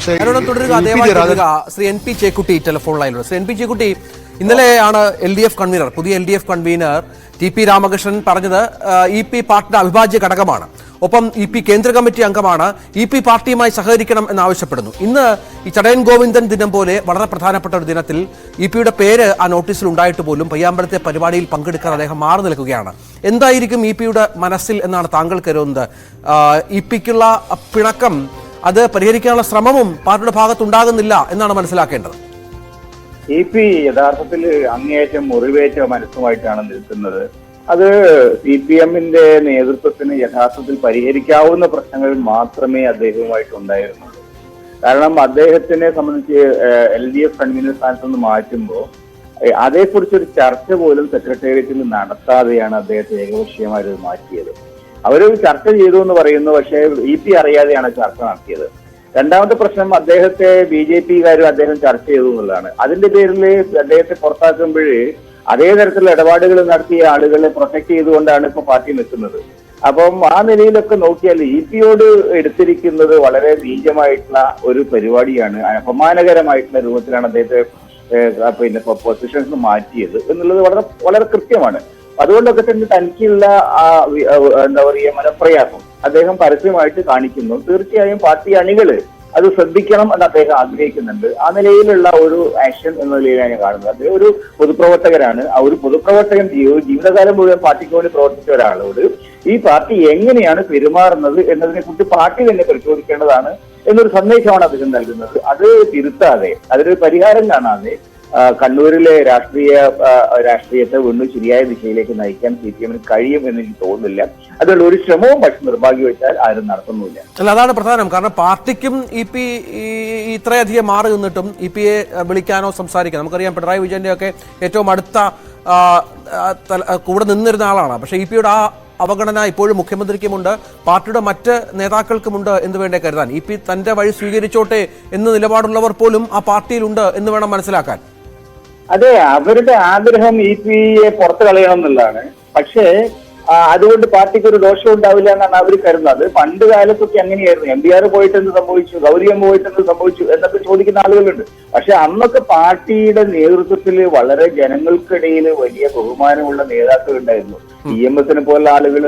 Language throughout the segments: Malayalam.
പക്ഷേ തുടരുക തുടരുക Shri N P Chekkutty telephone Shri N P Chekkutty ഇന്നലെയാണ് എൽ ഡി എഫ് കൺവീനർ പുതിയ L D F convener T P Ramakrishnan പറഞ്ഞത് ഇ പി പാർട്ടിയുടെ അവിഭാജ്യ ഘടകമാണ്. ഒപ്പം ഇ പി കേന്ദ്ര കമ്മിറ്റി അംഗമാണ്. ഇ പി പാർട്ടിയുമായി സഹകരിക്കണം എന്നാവശ്യപ്പെടുന്നു ഇന്ന് ഈ ചടയൻ ഗോവിന്ദൻ ദിനം പോലെ വളരെ പ്രധാനപ്പെട്ട ഒരു ദിനത്തിൽ ഇ പിയുടെ പേര് ആ നോട്ടീസിൽ ഉണ്ടായിട്ട് പോലും പയ്യാമ്പലത്തെ പരിപാടിയിൽ പങ്കെടുക്കാൻ അദ്ദേഹം മാറി നിൽക്കുകയാണ്. എന്തായിരിക്കും ഇ പിയുടെ മനസ്സിൽ എന്നാണ് താങ്കൾ കരുതുന്നത്? ഇ പിക്കുള്ള പിണക്കം അത് പരിഹരിക്കാനുള്ള ശ്രമവും പാർട്ടിയുടെ ഭാഗത്തുണ്ടാകുന്നില്ല എന്നാണ് മനസ്സിലാക്കേണ്ടത്. ഇ പി യഥാർത്ഥത്തിൽ അങ്ങേയറ്റം മുറിവേറ്റ മനസ്സുമായിട്ടാണ് നിൽക്കുന്നത്. അത് സി പി എമ്മിന്റെ നേതൃത്വത്തിന് യഥാർത്ഥത്തിൽ പരിഹരിക്കാവുന്ന പ്രശ്നങ്ങൾ മാത്രമേ അദ്ദേഹവുമായിട്ട് ഉണ്ടായിരുന്നുള്ളൂ. കാരണം അദ്ദേഹത്തിനെ സംബന്ധിച്ച് എൽ ഡി എഫ് കൺവീനർ സ്ഥാനത്ത് നിന്ന് മാറ്റുമ്പോൾ അതേക്കുറിച്ചൊരു ചർച്ച പോലും സെക്രട്ടേറിയറ്റിൽ നടത്താതെയാണ് അദ്ദേഹത്തെ ഏകപക്ഷീയമായിട്ട് മാറ്റിയത്. അവർ ചർച്ച ചെയ്തു എന്ന് പറയുന്നു പക്ഷേ ഇ പി അറിയാതെയാണ് ചർച്ച നടത്തിയത്. രണ്ടാമത്തെ പ്രശ്നം അദ്ദേഹത്തെ ബി ജെ പിക്കാരും അദ്ദേഹം ചർച്ച ചെയ്തു എന്നുള്ളതാണ്. അതിന്റെ പേരിൽ അദ്ദേഹത്തെ പുറത്താക്കുമ്പോൾ അതേ തരത്തിലുള്ള ഇടപാടുകൾ നടത്തിയ ആളുകളെ പ്രൊട്ടക്ട് ചെയ്തുകൊണ്ടാണ് ഇപ്പൊ പാർട്ടി നിൽക്കുന്നത്. അപ്പം ആ നിലയിലൊക്കെ നോക്കിയാൽ ഇ പിയോട് എടുത്തിരിക്കുന്നത് വളരെ നീചമായിട്ടുള്ള ഒരു പരിപാടിയാണ്. അപമാനകരമായിട്ടുള്ള രൂപത്തിലാണ് അദ്ദേഹത്തെ പിന്നെ പൊസിഷൻസ് മാറ്റിയത് എന്നുള്ളത് വളരെ വളരെ കൃത്യമാണ്. അതുകൊണ്ടൊക്കെ തന്നെ തനിക്കുള്ള ആ എന്താ പറയുക മനപ്രയാസം അദ്ദേഹം പരസ്യമായിട്ട് കാണിക്കുന്നു. തീർച്ചയായും പാർട്ടി അണികൾ അത് ശ്രദ്ധിക്കണം എന്ന് അദ്ദേഹം ആഗ്രഹിക്കുന്നുണ്ട്. ആ നിലയിലുള്ള ഒരു ആക്ഷൻ എന്ന നിലയിലാണ് ഞാൻ കാണുന്നത്. അദ്ദേഹം ഒരു പൊതുപ്രവർത്തകരാണ്. ആ ഒരു പൊതുപ്രവർത്തകൻ ജീവ- ജീവിതകാലം മുഴുവൻ പാർട്ടിക്ക് വേണ്ടി പ്രവർത്തിച്ച ഒരാളോട് ഈ പാർട്ടി എങ്ങനെയാണ് പെരുമാറുന്നത് എന്നതിനെ കുറിച്ച് പാർട്ടി തന്നെ പരിശോധിക്കേണ്ടതാണ് എന്നൊരു സന്ദേശമാണ് അദ്ദേഹം നൽകുന്നത്. അത് തിരുത്താതെ അതിനൊരു പരിഹാരം കാണാതെ കണ്ണൂരിലെ രാഷ്ട്രീയ രാഷ്ട്രീയത്തെ വീണ്ടും ശരിയായ ദിശയിലേക്ക് നയിക്കാൻ സി പി എമ്മിന് കഴിയും എന്ന് എനിക്ക് തോന്നുന്നില്ല. അതുകൊണ്ട് ഒരു ശ്രമവും പക്ഷെ നിർഭാഗ്യവശാൽ ആരും നടത്തുന്നില്ല. അല്ല അതാണ് പ്രധാനം. കാരണം പാർട്ടിക്കും ഇ പി ഇത്രയധികം മാറി നിന്നിട്ടും ഇ പിയെ വിളിക്കാനോ സംസാരിക്കാനോ. നമുക്കറിയാം പിണറായി വിജയന്റെ ഒക്കെ ഏറ്റവും അടുത്ത കൂടെ നിന്നിരുന്ന ആളാണ്. പക്ഷെ ഇ പിയുടെ ആ അവഗണന ഇപ്പോഴും മുഖ്യമന്ത്രിക്കുമുണ്ട്. പാർട്ടിയുടെ മറ്റ് നേതാക്കൾക്കുമുണ്ട് എന്ന് വേണ്ടേ കരുതാൻ. ഇ പി തന്റെ വഴി സ്വീകരിച്ചോട്ടെ എന്ന് നിലപാടുള്ളവർ പോലും ആ പാർട്ടിയിലുണ്ട് എന്ന് വേണം മനസ്സിലാക്കാൻ. അതെ അവരുടെ ആഗ്രഹം ഇ പി എ പുറത്തു കളയണം എന്നുള്ളതാണ്. പക്ഷേ അതുകൊണ്ട് പാർട്ടിക്ക് ഒരു ദോഷം ഉണ്ടാവില്ല എന്നാണ് അവർ കരുതുന്നത്. പണ്ട് കാലത്തൊക്കെ അങ്ങനെയായിരുന്നു. എം ഡി ആർ പോയിട്ട് എന്ത് സംഭവിച്ചു? ഗൗരി പോയിട്ട് എന്ത് സംഭവിച്ചു? എന്നൊക്കെ ചോദിക്കുന്ന ആളുകളുണ്ട്. പക്ഷെ അന്നൊക്കെ പാർട്ടിയുടെ നേതൃത്വത്തിൽ വളരെ ജനങ്ങൾക്കിടയിൽ വലിയ ബഹുമാനമുള്ള നേതാക്കൾ ഉണ്ടായിരുന്നു. ഇ എം എസിനെ പോലുള്ള ആളുകൾ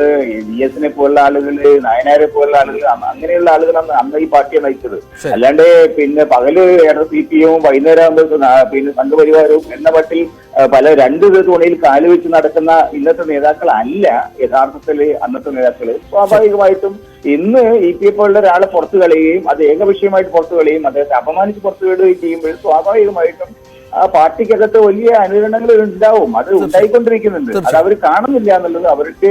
വി എസിനെ പോലുള്ള ആളുകൾ നയനാരെ പോലുള്ള ആളുകൾ അങ്ങനെയുള്ള ആളുകളാണ് അന്ന് ഈ പാർട്ടിയെ നയിച്ചത്. അല്ലാണ്ട് പിന്നെ പകൽ സി പി എമ്മും വൈകുന്നേരം ആകുമ്പോൾ പിന്നെ സംഘപരിവാരവും എന്ന മട്ടിൽ ആ, പല രണ്ട് തുണിയിൽ കാൽ വെച്ച് നടക്കുന്ന ഇന്നത്തെ നേതാക്കളല്ല യഥാർത്ഥത്തിൽ അന്നത്തെ നേതാക്കൾ സ്വാഭാവികമായിട്ടും ഇന്ന് ഇ പി എഫ് പോലുള്ള ഒരാളെ പുറത്തു കളയുകയും അത് ഏകപക്ഷീയമായിട്ട് പുറത്തു കളയുകയും അദ്ദേഹത്തെ അപമാനിച്ച് പുറത്തു വിടുകയും ചെയ്യുമ്പോൾ സ്വാഭാവികമായിട്ടും ആ പാർട്ടിക്കകത്ത് വലിയ അനുകരണങ്ങൾ ഉണ്ടാവും അത് ഉണ്ടായിക്കൊണ്ടിരിക്കുന്നുണ്ട്. അത് അവർ കാണുന്നില്ല എന്നുള്ളത് അവർക്ക്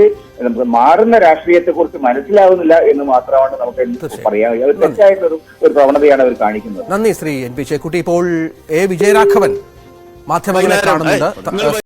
മാറുന്ന രാഷ്ട്രീയത്തെ കുറിച്ച് മനസ്സിലാവുന്നില്ല എന്ന് മാത്രമാണ് നമുക്ക് പറയാം അവർ തെറ്റായിട്ടൊരു ഒരു പ്രവണതയാണ് അവർ കാണിക്കുന്നത്. നന്ദി ശ്രീ എൻ പി ചേക്കുട്ടി ഇപ്പോൾ എ വിജയരാഘവൻ മാധ്യമങ്ങളെ കാണുന്നുണ്ട്.